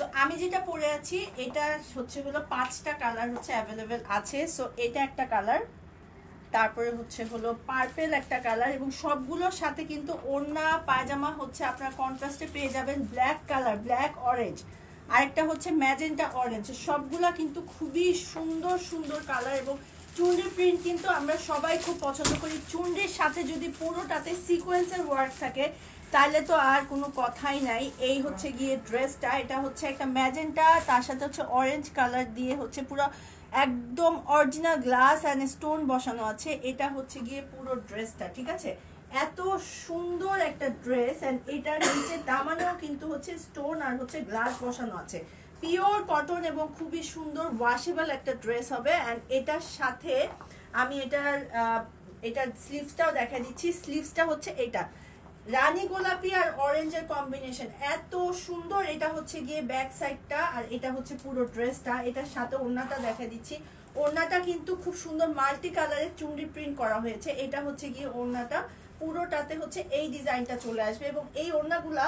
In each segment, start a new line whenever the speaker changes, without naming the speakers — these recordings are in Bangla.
সো আমি যেটা পরে আছি, এটা হচ্ছে হলো পাঁচটা কালার হচ্ছে অ্যাভেলেবেল আছে। সো এটা একটা কালার তারপরে হচ্ছে হলো পার্পেল একটা কালার এবং সবগুলোর সাথে কিন্তু ওড়না, পায়জামা হচ্ছে আপনার কন্ট্রাস্টে পেয়ে যাবেন ব্ল্যাক কালার ব্ল্যাক অরেঞ্জ আরেকটা হচ্ছে ম্যাজেন্টা অরেঞ্জ সবগুলা কিন্তু খুবই সুন্দর সুন্দর কালার এবং চুন্ডি প্রিন্ট কিন্তু আমরা সবাই খুব পছন্দ করি। চুন্ডির সাথে যদি পুরোটাতে সিকোয়েন্সের ওয়ার্ক থাকে তাহলে তো আর কোনো কথাই নাই। এই হচ্ছে গিয়ে ড্রেসটা এটা হচ্ছে একটা ম্যাজেন্টা তার সাথে হচ্ছে অরেঞ্জ কালার দিয়ে হচ্ছে পুরো একদম অরিজিনাল গ্লাস অ্যান্ড স্টোন বসানো আছে। এটা হচ্ছে গিয়ে পুরো ড্রেসটা ঠিক আছে? এত সুন্দর একটা ড্রেস অ্যান্ড এটার নিচে দামানেও কিন্তু হচ্ছে স্টোন আর হচ্ছে গ্লাস বসানো আছে। পিওর কটন এবং খুবই সুন্দর ওয়াশেবল একটা ড্রেস হবে অ্যান্ড এটার সাথে আমি এটার এটার স্লিভসটাও দেখা দিচ্ছি। স্লিভসটা হচ্ছে এটা। রানী গোলাপি আর অরেঞ্জের কম্বিনেশন এত সুন্দর। এটা হচ্ছে গিয়ে ব্যাক সাইডটা আর এটা হচ্ছে পুরো ড্রেসটা এটার সাথে ওড়নাটা দেখা দিচ্ছি। ওড়নাটা কিন্তু খুব সুন্দর মাল্টি কালারের চুন্ডি প্রিন্ট করা হয়েছে। এটা হচ্ছে গিয়ে ওড়নাটা। পুরোটাতে হচ্ছে এই ডিজাইনটা চলে আসবে এবং এই ওড়নাগুলা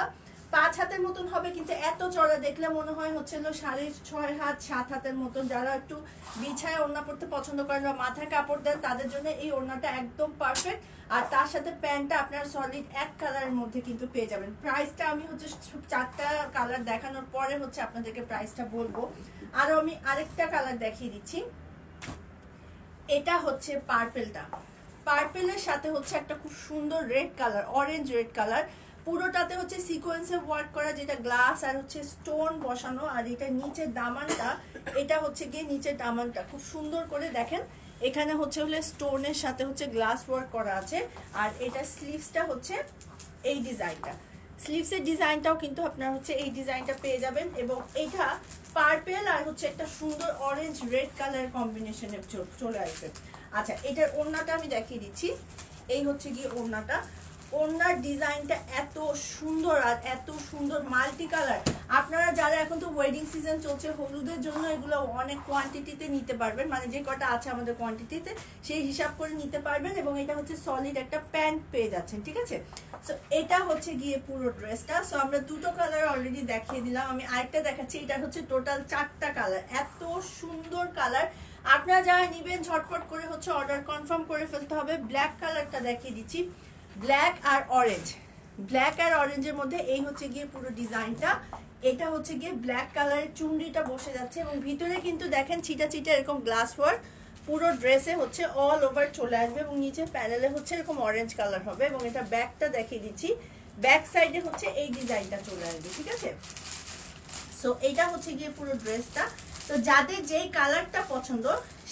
পাঁচ হাতের মতন হবে, কিন্তু এত চড়া দেখলে মনে হয় হচ্ছে সাড়ে ছয় হাত, সাত হাতের মতন। যারা একটু বিছায় ওড়না পড়তে পছন্দ করেন বা মাথায় কাপড় দেন, তাদের জন্য এই ওড়নাটা একদম পারফেক্ট আর তার সাথে প্যান্টটা আপনার সলিড এক কালারের মধ্যে কিন্তু পেয়ে যাবেন। প্রাইসটা আমি হচ্ছে চারটা কালার দেখানোর পরে হচ্ছে আপনাদেরকে প্রাইসটা বলব। আরও আমি আরেকটা কালার দেখিয়ে দিচ্ছি। এটা হচ্ছে পার্পেলটা পার্পেলের সাথে হচ্ছে একটা খুব সুন্দর red colour orange red colour পুরোটাতে হচ্ছে সিকোয়েন্সে ওয়ার্ক করা যেটা গ্লাস আর হচ্ছে স্টোন বসানো আর এটা নিচের দামানটা, এটা হচ্ছে গিয়ে নিচের দামানটা। খুব সুন্দর করে দেখেন। এখানে হচ্ছে হলে স্টোনের সাথে হচ্ছে গ্লাস ওয়ার্ক করা আছে আর এটা স্লিভসটা হচ্ছে এই ডিজাইনটা স্লিভসের ডিজাইনটাও কিন্তু আপনার হচ্ছে এই ডিজাইনটা পেয়ে যাবেন এবং এটা পার্পেল আর হচ্ছে একটা সুন্দর অরেঞ্জ রেড কালার কম্বিনেশনে চলে আসবে। আচ্ছা এটার ওড়নাটা আমি দেখিয়ে দিচ্ছি। এই হচ্ছে গিয়ে ওড়নাটা। ওড়নার ডিজাইনটা এত সুন্দর আর এত সুন্দর মাল্টি কালার আপনারা যারা এখন তো ওয়েডিং সিজন চলছে, হলুদের জন্য এগুলো অনেক কোয়ান্টিটিতে নিতে পারবেন। মানে যে কটা আছে আমাদের কোয়ান্টিটিতে সেই হিসাব করে নিতে পারবেন এবং এটা হচ্ছে সলিড একটা প্যান্ট পেয়ে যাচ্ছেন, ঠিক আছে? সো এটা হচ্ছে গিয়ে পুরো ড্রেসটা। সো আমরা দুটো কালার অলরেডি দেখিয়ে দিলাম। আমি আরেকটা দেখাচ্ছি। এটা হচ্ছে টোটাল চারটা কালার এত সুন্দর কালার আপনারা যারা নিবেন, ঝটপট করে হচ্ছে অর্ডার কনফার্ম করে ফেলতে হবে। ব্ল্যাক কালারটা দেখিয়ে দিচ্ছি। ব্ল্যাক আর অরেঞ্জ ব্ল্যাক আর অরেঞ্জের মধ্যে এই হচ্ছে গিয়ে পুরো ডিজাইনটা এটা হচ্ছে গিয়ে ব্ল্যাক কালারের চুনরিটা বসে যাচ্ছে এবং ভিতরে কিন্তু দেখেন ছিটা ছিটা এরকম গ্লাস ওয়ার্ক পুরো ড্রেসে হচ্ছে অল ওভার চলে আসবে এবং নিচে প্যানেলে হচ্ছে এরকম অরেঞ্জ কালার হবে এবং এটা ব্যাকটা দেখিয়ে দিচ্ছি। ব্যাক সাইডে হচ্ছে এই ডিজাইনটা চলে আসবে, ঠিক আছে? সো এটা হচ্ছে গিয়ে পুরো ড্রেসটা তো যাদের যেই কালারটা পছন্দ,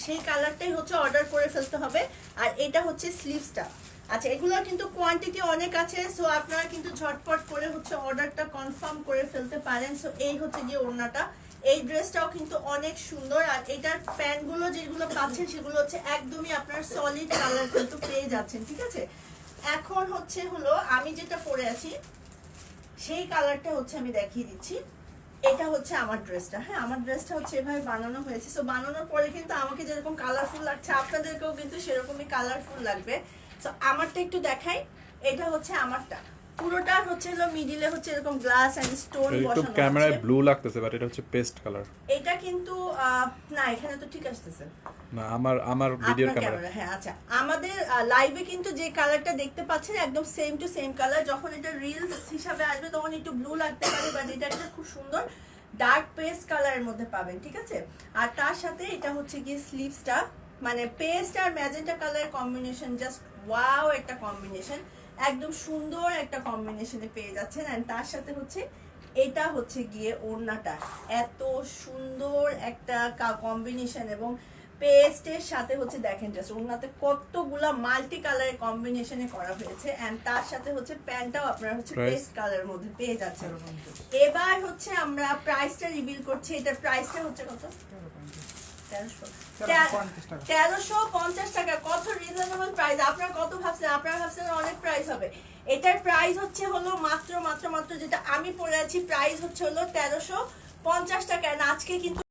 সেই কালারটাই হচ্ছে অর্ডার করে ফেলতে হবে। আর এটা হচ্ছে স্লিভসটা আচ্ছা এগুলো কিন্তু কোয়ান্টিটি অনেক আছে সো আপনারা কিন্তু ঝটপট করে হচ্ছে অর্ডারটা কনফার্ম করে ফেলতে পারেন। সো এই হচ্ছে গিয়ে ওড়নাটা। এই ড্রেসটাও কিন্তু অনেক সুন্দর, আর এটার প্যান্টগুলো যেগুলো পাচ্ছেন, সেগুলো হচ্ছে একদমই আপনার সলিড কালার কিন্তু পেয়ে যাচ্ছেন, ঠিক আছে? এখন হচ্ছে হলো, আমি যেটা পরে আছি, সেই কালারটা হচ্ছে আমি দেখিয়ে দিচ্ছি। এটা হচ্ছে আমার ড্রেসটা হ্যাঁ? আমার ড্রেসটা হচ্ছে এভাবে বানানো হয়েছে। সো বানানোর পরে কিন্তু আমাকে যেরকম কালারফুল লাগছে, আপনাদেরকেও কিন্তু সেরকমই কালারফুল লাগবে। সো আমারটা একটু দেখাই। এটা হচ্ছে আমারটা। পুরোটা হচ্ছে হলো মিডিলে হচ্ছে এরকম গ্লাস এন্ড স্টোন
একটু
বসানো
ক্যামেরায় ব্লু লাগতেছে বাট এটা হচ্ছে পেস্ট কালার
এটা কিন্তু না এখানে তো ঠিক আসতেছে।
না আমার আমার ভিডিওর ক্যামেরা
ক্যামেরা হ্যাঁ আচ্ছা। আমাদের লাইভে কিন্তু যে কালারটা দেখতে পাচ্ছেন একদম সেম টু সেম কালার যখন এটা রিলস হিসাবে আসবে তখন একটু ব্লু লাগতে পারে বাট এটা একটা খুব সুন্দর ডার্ক পেস্ট কালারের মধ্যে পাবেন ঠিক আছে? আর তার সাথে এটা হচ্ছে গিয়ে স্লিভসটা মানে পেস্ট আর ম্যাজেন্টা কালারের কম্বিনেশন জাস্ট ওয়াও একটা কম্বিনেশন একদম সুন্দর একটা কম্বিনেশনে পেয়ে যাচ্ছেন। অ্যান্ড তার সাথে হচ্ছে এটা হচ্ছে গিয়ে ওড়নাটা। এত সুন্দর একটা কম্বিনেশন এবং পেস্টের সাথে হচ্ছে দেখেন জাস্ট ওড়নাতে কতগুলা মাল্টি কালারের কম্বিনেশনে করা হয়েছে। অ্যান্ড তার সাথে হচ্ছে প্যান্টটাও আপনারা হচ্ছে? পেস্ট কালারের মধ্যে পেয়ে যাচ্ছেন। এবার হচ্ছে আমরা প্রাইসটা রিভিল করছি। এটার প্রাইসটা হচ্ছে কত? তেরোশো। পঞ্চাশ টাকা। কত রিজনেবল প্রাইস আপনারা কত ভাবছেন? আপনারা ভাবছেন অনেক প্রাইস হবে। এটার প্রাইস হচ্ছে হলো মাত্র মাত্র মাত্র যেটা আমি পড়ে আছি প্রাইস হচ্ছে হলো তেরোশো পঞ্চাশ টাকা। আজকে কিন্তু